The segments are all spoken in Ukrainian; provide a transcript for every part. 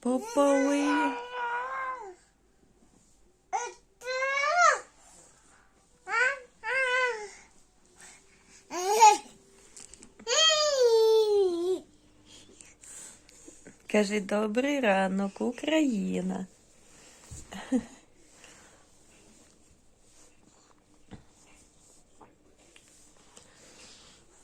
Попали. Каже, добрий ранок, Україна.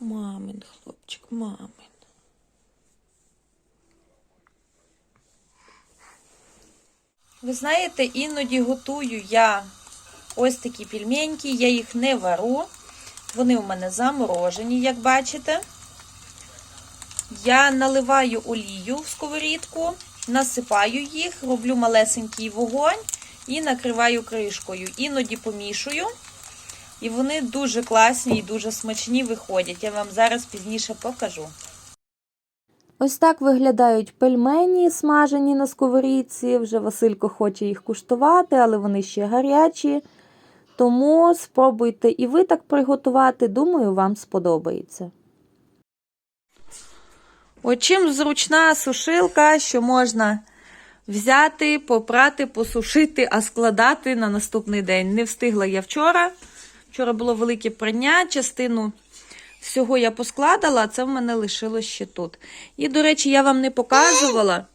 Мамин, хлопчик, мамин. Ви знаєте, іноді готую я ось такі пельменьки, я їх не вару. Вони у мене заморожені, як бачите. Я наливаю олію в сковорідку, насипаю їх, роблю малесенький вогонь і накриваю кришкою. Іноді помішую. І вони дуже класні і дуже смачні виходять. Я вам зараз пізніше покажу. Ось так виглядають пельмені, смажені на сковорідці. Вже Василько хоче їх куштувати, але вони ще гарячі. Тому спробуйте і ви так приготувати, думаю, вам сподобається. От чим зручна сушилка, що можна взяти, попрати, посушити, а складати на наступний день. Не встигла я вчора. Вчора було велике прання, частину всього я поскладала, а це в мене лишилось ще тут. І, до речі, я вам не показувала.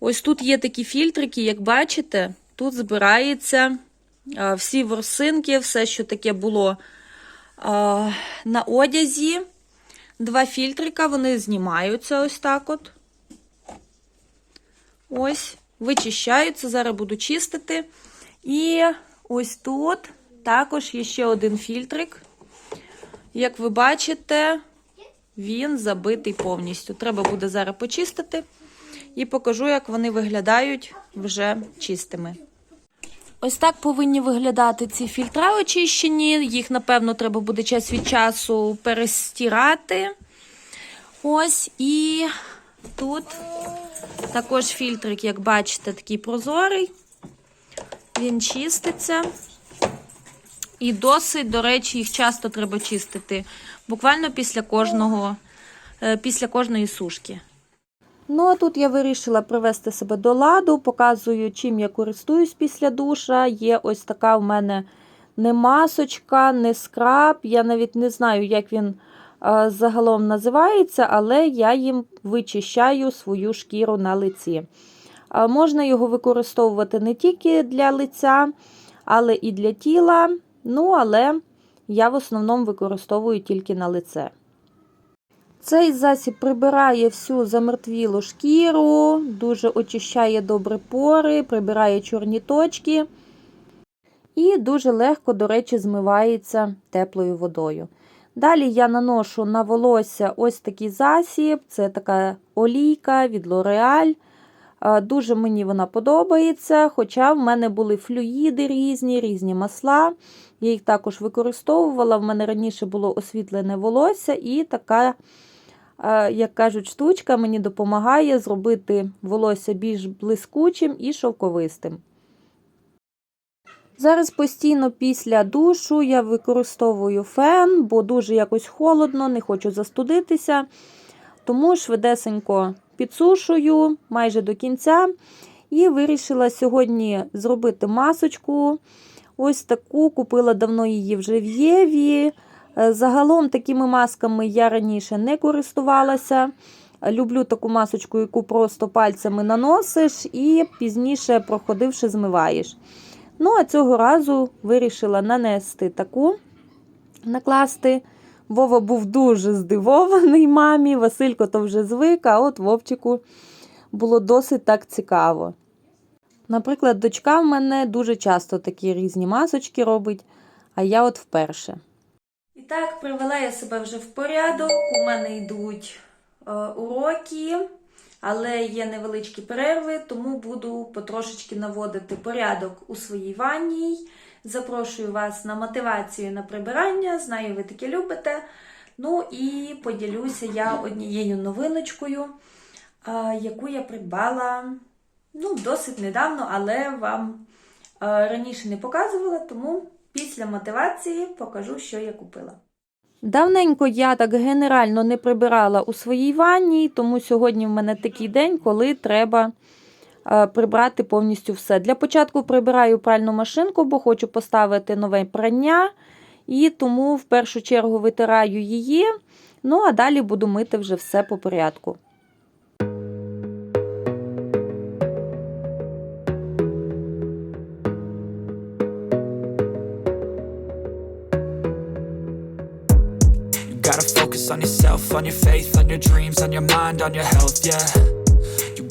Ось тут є такі фільтрики, як бачите, тут збирається всі ворсинки, все, що таке було на одязі. Два фільтрика, вони знімаються ось так от. Ось, вичищаються, зараз буду чистити. І ось тут також є ще один фільтрик. Як ви бачите, він забитий повністю. Треба буде зараз почистити і покажу, як вони виглядають вже чистими. Ось так повинні виглядати ці фільтра очищені. Їх, напевно, треба буде час від часу перестирати. Ось і тут також фільтрик, як бачите, такий прозорий. Він чиститься. І досить, до речі, їх часто треба чистити. Буквально після кожного, е, після кожної сушки. Ну, а тут я вирішила привести себе до ладу, показую, чим я користуюсь після душа. Є ось така в мене не масочка, не скраб. Я навіть не знаю, як він е, загалом називається, але я їм вичищаю свою шкіру на лиці. Е, можна його використовувати не тільки для лиця, але і для тіла. Ну, але я в основному використовую тільки на лице. Цей засіб прибирає всю замертвілу шкіру, дуже очищає добре пори, прибирає чорні точки і дуже легко, до речі, змивається теплою водою. Далі я наношу на волосся ось такий засіб, це така олійка від L'Oreal. Е, Дуже мені вона подобається, хоча в мене були флюїди різні, різні масла. Я їх також використовувала. В мене раніше було освітлене волосся, і така, е, як кажуть, штучка мені допомагає зробити волосся більш блискучим і шовковистим. Зараз постійно після душу я використовую фен, бо дуже якось холодно, не хочу застудитися. Тому швидесенько підсушую майже до кінця. І вирішила сьогодні зробити масочку. Ось таку купила давно її вже в Єві. Е, Загалом такими масками я раніше не користувалася. Люблю таку масочку, яку просто пальцями наносиш і пізніше, проходивши, змиваєш. Ну, а цього разу вирішила нанести таку, накласти. Вова був дуже здивований мамі, Василько то вже звик, а от Вовчику було досить так цікаво. Наприклад, дочка в мене дуже часто такі різні масочки робить, а я от вперше. І так, привела я себе вже в порядок. У мене йдуть е, уроки, але є невеличкі перерви, тому буду потрошечки наводити порядок у своїй ванній. Запрошую вас на мотивацію на прибирання. Знаю, ви таке любите. Ну і поділюся я однією новиночкою, яку я придбала ну, досить недавно, але вам раніше не показувала, тому після мотивації покажу, що я купила. Давненько я так генерально не прибирала у своїй ванні, тому сьогодні в мене такий день, коли треба прибрати повністю все. Для початку прибираю пральну машинку, бо хочу поставити нове прання. І тому в першу чергу витираю її. Ну, а далі буду мити вже все по порядку. On yourself, on your faith, on your dreams, on your mind, on your health, yeah.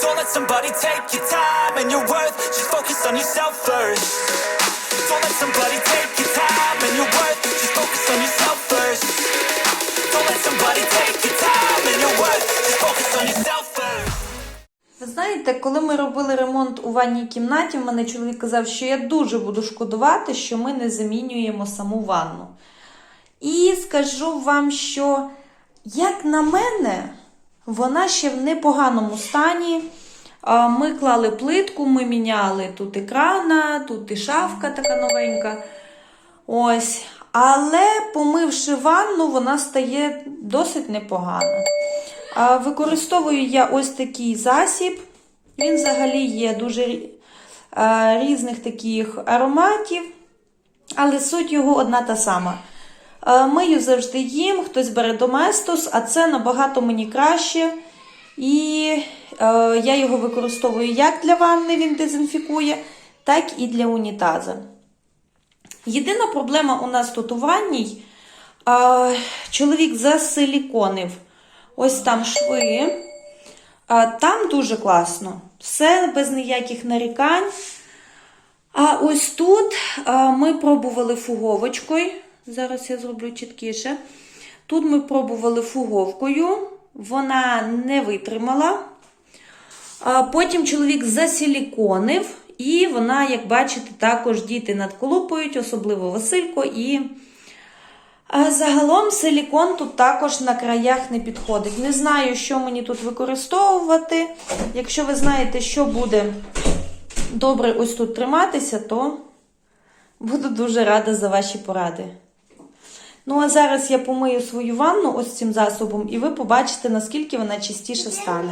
Don't let somebody take your time and your worth. Just focus on yourself first. Don't let somebody take your time and your worth. Just focus on yourself first. Don't let somebody take your time and your worth. Just focus on yourself first. Ви знаєте, коли ми робили ремонт у ванній кімнаті, в мене чоловік казав, що я дуже буду шкодувати, що ми не замінюємо саму ванну. І скажу вам, що, як на мене, вона ще в непоганому стані. Ми клали плитку, ми міняли тут екрана, тут і шафка така новенька. Ось. Але помивши ванну, вона стає досить непогано. А, Використовую я ось такий засіб. Він взагалі є дуже різних таких ароматів, але суть його одна та сама. А, Мию завжди їм, хтось бере доместос, а це набагато мені краще. І е, я його використовую як для ванни, він дезінфікує, так і для унітаза. Єдина проблема у нас тут у ванній. А, чоловік засиліконив ось там шви. А, там дуже класно. Все без ніяких нарікань. А ось тут а, ми пробували фуговочкою. Зараз я зроблю чіткіше. Тут ми пробували фуговкою, вона не витримала. Потім чоловік засиліконив, і вона, як бачите, також діти надколупують, особливо Василько. І загалом силікон тут також на краях не підходить. Не знаю, що мені тут використовувати. Якщо ви знаєте, що буде добре ось тут триматися, то буду дуже рада за ваші поради. Ну, а зараз я помию свою ванну ось цим засобом, і ви побачите, наскільки вона чистіше стане.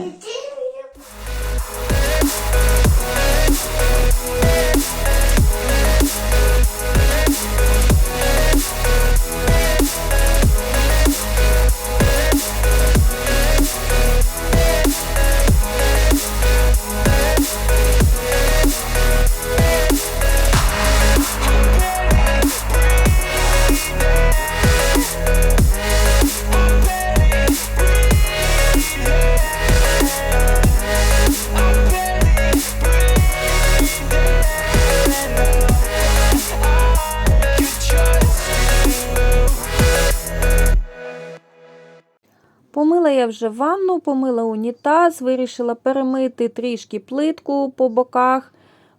Я вже ванну, помила унітаз, вирішила перемити трішки плитку по боках,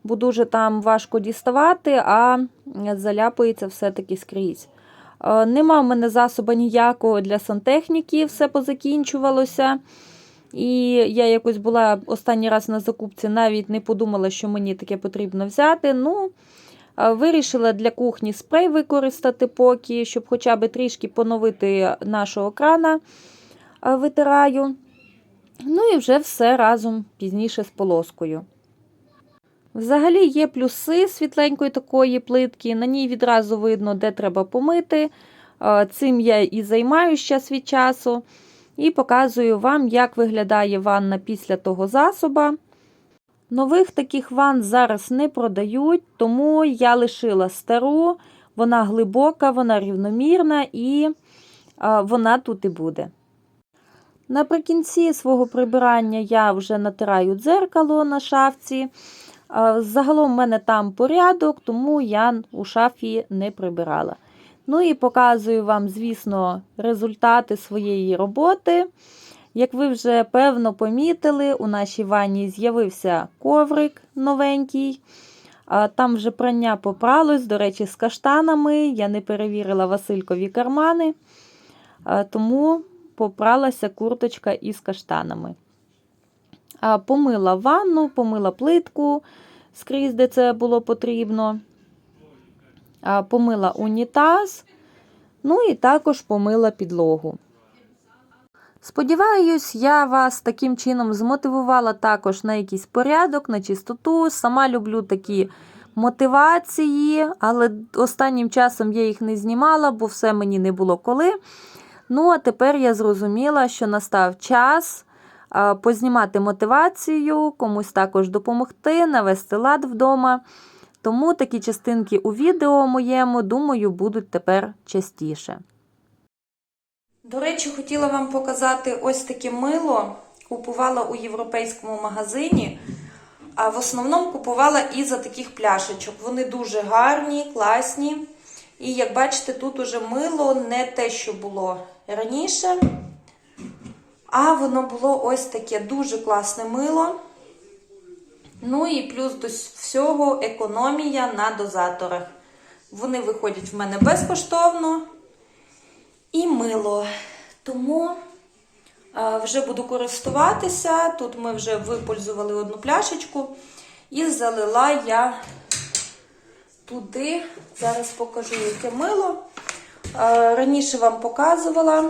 бо дуже там важко діставати, а заляпується все-таки скрізь. Е, Нема в мене засоба ніякого для сантехніки, все позакінчувалося. І я якось була останній раз на закупці, навіть не подумала, що мені таке потрібно взяти. Ну, е, вирішила для кухні спрей використати поки, щоб хоча б трішки поновити нашого крана витираю. Ну і вже все разом пізніше з полоскою. Взагалі є плюси світленької такої плитки. На ній відразу видно, де треба помити. Е, Цим я і займаюся час від часу. І показую вам, як виглядає ванна після того засоба. Нових таких ванн зараз не продають, тому я лишила стару, вона глибока, вона рівномірна і е, вона тут і буде. Наприкінці свого прибирання я вже натираю дзеркало на шафці. Е, Загалом в мене там порядок, тому я у шафі не прибирала. Ну і показую вам, звісно, результати своєї роботи. Як ви вже певно помітили, у нашій ванні з'явився коврик новенький. Там вже прання попралось, до речі, з каштанами. Я не перевірила Василькові кармани, тому попралася курточка із каштанами. Помила ванну, помила плитку скрізь, де це було потрібно. Помила унітаз, ну і також помила підлогу. Сподіваюсь, я вас таким чином змотивувала також на якийсь порядок, на чистоту. Сама люблю такі мотивації, але останнім часом я їх не знімала, бо все мені не було коли. Ну, а тепер я зрозуміла, що настав час познімати мотивацію, комусь також допомогти, навести лад вдома. Тому такі частинки у відео моєму, думаю, будуть тепер частіше. До речі, хотіла вам показати ось таке мило. Купувала у європейському магазині. А в основному купувала із-за таких пляшечок. Вони дуже гарні, класні. І як бачите, тут уже мило не те, що було раніше. А воно було ось таке дуже класне мило. Ну і плюс до всього економія на дозаторах. Вони виходять в мене безкоштовно. І мило. Тому вже буду користуватися. Тут ми вже випользували одну пляшечку. І залила я туди. Зараз покажу, яке мило. Е, Раніше вам показувала,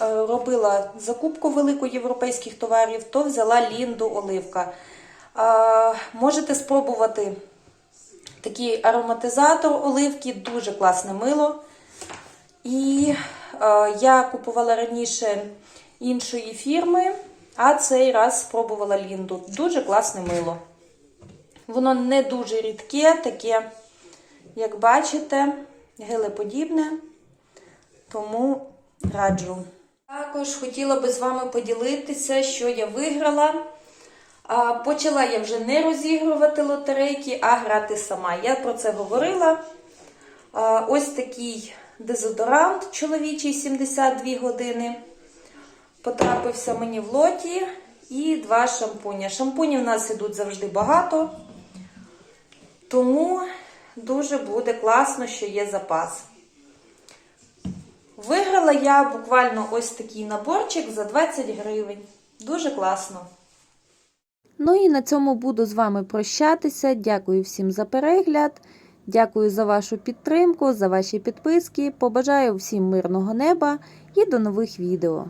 е, робила закупку велику європейських товарів, то взяла Лінду Оливка. Е, Можете спробувати такий ароматизатор оливки, дуже класне мило. І я купувала раніше іншої фірми, а цей раз спробувала Лінду. Дуже класне мило. Воно не дуже рідке, таке, як бачите, гелеподібне, тому раджу. Також хотіла би з вами поділитися, що я виграла. Почала я вже не розігрувати лотерейки, а грати сама. Я про це говорила. Ось такий дезодорант чоловічий 72 години. Потрапився мені в лоті. І два шампуні. Шампунів у нас ідуть завжди багато. Тому дуже буде класно, що є запас. Виграла я буквально ось такий наборчик за 20 гривень. Дуже класно. Ну і на цьому буду з вами прощатися. Дякую всім за перегляд. Дякую за вашу підтримку, за ваші підписки. Побажаю всім мирного неба і до нових відео.